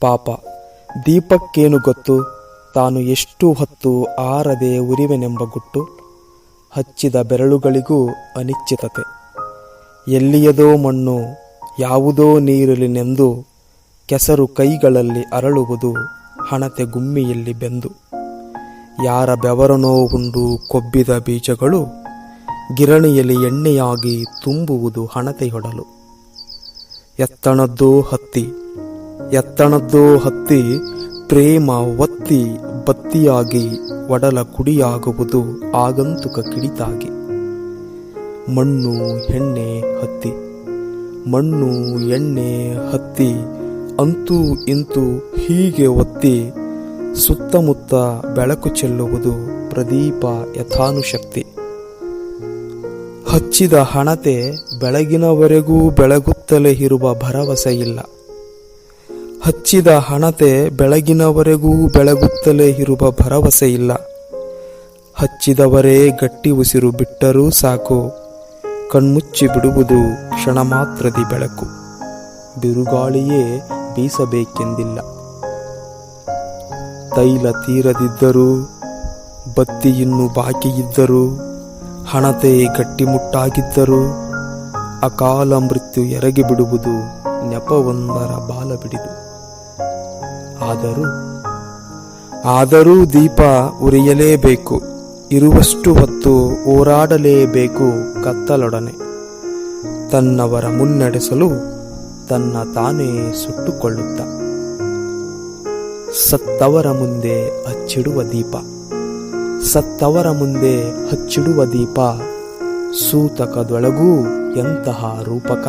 ಪಾಪ. ದೀಪಕ್ಕೇನು ಗೊತ್ತು? ತಾನು ಎಷ್ಟು ಹೊತ್ತು ಆರದೆ ಉರಿವೆನೆಂಬ ಗುಟ್ಟು? ಹಚ್ಚಿದ ಬೆರಳುಗಳಿಗೂ ಅನಿಶ್ಚಿತತೆ. ಎಲ್ಲಿಯದೋ ಮಣ್ಣು, ಯಾವುದೋ ನೀರಲಿನೆಂದು ಕೆಸರು ಕೈಗಳಲ್ಲಿ ಅರಳುವುದು ಹಣತೆ ಗುಮ್ಮಿಯಲ್ಲಿ ಬೆಂದು. ಯಾರ ಬೆವರನೋ ಉಂಡು ಕೊಬ್ಬಿದ ಬೀಜಗಳು ಗಿರಣಿಯಲ್ಲಿ ಎಣ್ಣೆಯಾಗಿ ತುಂಬುವುದು ಹಣತೆಯೊಡಲು. ಎತ್ತಣದ್ದೋ ಹತ್ತಿ ಎತ್ತಣದ್ದೋ ಹತ್ತಿ ಪ್ರೇಮ ಒತ್ತಿ ಬತ್ತಿಯಾಗಿ ಒಡಲ ಕುಡಿಯಾಗುವುದು ಆಗಂತುಕ ಕಿಡಿತಾಗಿ. ಮಣ್ಣು, ಎಣ್ಣೆ, ಹತ್ತಿ. ಮಣ್ಣು, ಎಣ್ಣೆ, ಹತ್ತಿ ಅಂತೂ ಇಂತೂ ಹೀಗೆ ಒತ್ತಿ ಸುತ್ತಮುತ್ತ ಬೆಳಕು ಚೆಲ್ಲುವುದು ಪ್ರದೀಪ ಯಥಾನುಶಕ್ತಿ. ಹಚ್ಚಿದ ಹಣತೆ ಬೆಳಗಿನವರೆಗೂ ಬೆಳಗುತ್ತಲೇ ಇರುವ ಭರವಸೆ ಇಲ್ಲ ಹಚ್ಚಿದ ಹಣತೆ ಬೆಳಗಿನವರೆಗೂ ಬೆಳಗುತ್ತಲೇ ಇರುವ ಭರವಸೆ ಇಲ್ಲ ಹಚ್ಚಿದವರೇ ಗಟ್ಟಿ ಉಸಿರು ಬಿಟ್ಟರೂ ಸಾಕು. ಕಣ್ಮುಚ್ಚಿ ಬಿಡುವುದು ಕ್ಷಣ ಮಾತ್ರದಿ ಬೆಳಕು. ಬಿರುಗಾಳಿಯೇ ಬೀಸಬೇಕೆಂದಿಲ್ಲ. ತೈಲ ತೀರದಿದ್ದರೂ, ಬತ್ತಿ ಇನ್ನು ಬಾಕಿ ಇದ್ದರೂ ಹಣತೆ ಗಟ್ಟಿಮುಟ್ಟಾಗಿದ್ದರೂ, ಅಕಾಲ ಮೃತ್ಯು ಎರಗಿ ಬಿಡುವುದು ನೆಪವೊಂದರ ಬಾಲ ಬಿಡಿದು ಆದರೂ ಆದರೂ ದೀಪ ಉರಿಯಲೇಬೇಕು, ಇರುವಷ್ಟು ಹೊತ್ತು ಓರಾಡಲೇಬೇಕು ಕತ್ತಲೊಡನೆ. ತನ್ನವರ ಮುನ್ನಡೆಸಲು ತನ್ನ ತಾನೇ ಸುಟ್ಟುಕೊಳ್ಳುತ್ತ. ಸತ್ತವರ ಮುಂದೆ ಹಚ್ಚಿಡುವ ದೀಪ, ಸತ್ತವರ ಮುಂದೆ ಹಚ್ಚಿಡುವ ದೀಪ ಸೂತಕದೊಳಗೂ ಎಂತಹ ರೂಪಕ?